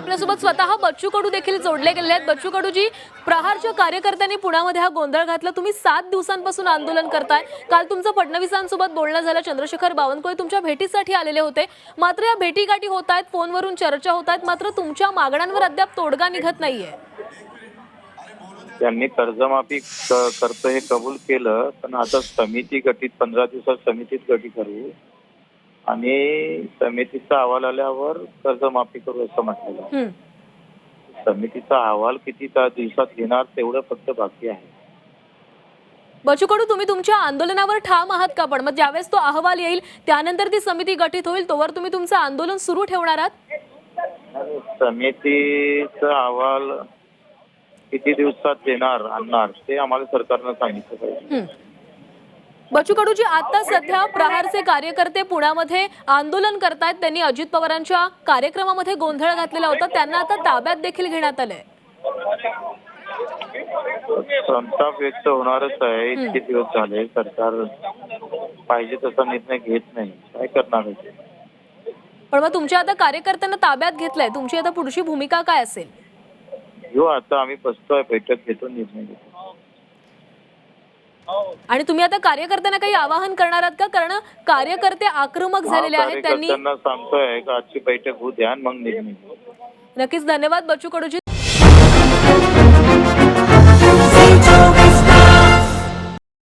आपल्यासोबत स्वतः बच्चू कडू देखील जोडले गेले आहेत. बच्चू कडूजी प्रहारच्या कार्यकर्त्यांनी पुण्यामध्ये हा गोंधळ घातला. तुम्ही सात दिवसांपासून आंदोलन करताय. काल तुमचं फडणवीसांसोबत बोलणं झालं. चंद्रशेखर बावनकुळे तुमच्या भेटीसाठी आलेले होते. मात्र या भेटीगाठी होत आहेत फोनवरून चर्चा होत आहेत मात्र तुमच्या मागण्यांवर अद्याप तोडगा निघत नाहीये. त्यांनी कर्जमाफी करतो हे कबूल केलं पण आता समिती गठीत पंधरा दिवसात समितीत गठीत करू. आणि समितीचा अहवाल आल्यावर कर्जमाफी करू असं म्हटलेलं आहे. समितीचा अहवाल किती ता- दिवसात घेणार तेवढं फक्त बाकी आहे. बच्चू कडू तुम्ही तुमच्या आंदोलनावर ठाम आहात का पण? मग ज्यावेळेस तो अहवाल येईल त्यानंतर ती समिती गठीत होईल तोवर तुम्ही तुमचं आंदोलन सुरू ठेवणार आहात? समितीचा अहवाल किती दिवसात देणार आणणार ते आम्हाला सरकारनं सांगितलं पाहिजे. हं. बच्चू कडूजी आता सध्या प्रहारचे कार्यकर्ते पुण्यामध्ये आंदोलन करतायत त्यांनी अजित पवारांच्या कार्यक्रमामध्ये गोंधळ घातलेला होता त्यांना आता ताब्यात देखील घेण्यात आलंय. संताप व्यक्त होणारच आहे. इतके दिवस झाले सरकार पाहिजे तसा निर्णय घेत नाही. काय करणार आहे? पण मग तुमच्या आता कार्यकर्त्यांना ताब्यात घेतलंय तुमची आता पुढची भूमिका काय असेल? घेऊ आता आम्ही बसतोय बैठक घेतो निर्णय घेतो. आणि तुम्ही आता कार्यकर्त्यांना काही आवाहन करणार आहात का? कारण कार्यकर्ते आक्रमक झालेले आहेत त्यांनी सांगतोय का आजची बैठक होऊ द्या मग नक्कीच धन्यवाद बच्चू कडूजी.